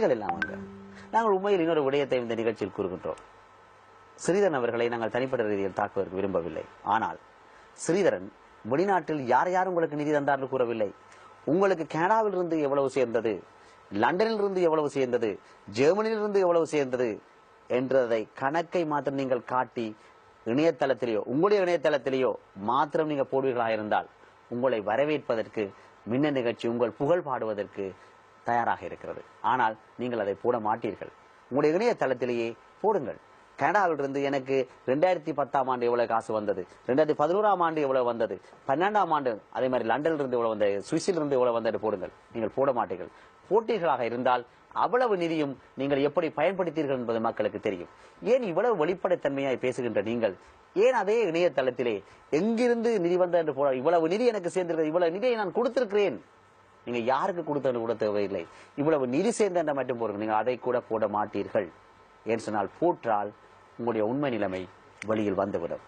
சர்ச்சைகள் நீங்கள் இல்லாமங்க நாங்கள் உண்மையில் இன்னொரு விடயத்தை இந்த நிகழ்ச்சியில் கூறுகின்றோம். ஸ்ரீதரன் அவர்களை நாங்கள் தனிப்பட்ட ரீதியில் தாக்குவதற்கு விரும்பவில்லை. ஆனால் ஸ்ரீதரன் வெளிநாட்டில் யார் யார் உங்களுக்கு நிதி தந்தார்னு கூறவில்லை. உங்களுக்கு கனடாவில் இருந்து எவ்வளவு சேர்ந்தது? லண்டனில் இருந்து எவ்வளவு சேர்ந்தது? ஜெர்மனியில் இருந்து எவ்வளவு சேர்ந்தது? என்றதை கணக்கை மாத்திரம் நீங்கள் காட்டி இணையதளத்திலேயோ உங்களுடைய இணையதளத்திலேயோ மாத்திரம் நீங்க போடுவீர்களாக இருந்தால் உங்களை வரவேற்பதற்கு மின்ன நிகழ்ச்சி உங்கள் புகழ் பாடுவதற்கு தயாராக இருக்கிறது. ஆனால் நீங்கள் அதை போட மாட்டீர்கள். உங்களுடைய இணையதளத்திலேயே போடுங்கள். கனடாவிலிருந்து எனக்கு ரெண்டாயிரத்தி பத்தாம் ஆண்டு எவ்வளவு காசு வந்தது? ரெண்டாயிரத்தி பதினோராம் ஆண்டு எவ்வளவு வந்தது? பன்னெண்டாம் ஆண்டு அதே மாதிரி லண்டன்ல இருந்து எவ்வளவு வந்தது? சுவிஸில் இருந்து எவ்வளவு வந்தது போடுங்கள். நீங்கள் போட மாட்டீர்கள். போட்டீர்களாக இருந்தால் அவ்வளவு நிதியும் நீங்கள் எப்படி பயன்படுத்தீர்கள் என்பது மக்களுக்கு தெரியும். ஏன் இவ்வளவு வெளிப்படைத்தன்மையாய் பேசுகின்ற நீங்கள்? ஏன் அதே இணையதளத்திலே எங்கிருந்து நிதி வந்த என்று போட இவ்வளவு நிதி எனக்கு சேர்ந்திருக்கிறது இவ்வளவு நிதியை நான் கொடுத்திருக்கிறேன்? நீங்க யாருக்கு கொடுத்தது கூட தேவையில்லை. இவ்வளவு நிதி சேர்ந்த மட்டும் போறீங்க நீங்க அதை கூட போட மாட்டீர்கள். ஏன் சொன்னால் போற்றால் உங்களுடைய உண்மை நிலைமை வெளியில் வந்துவிடும்.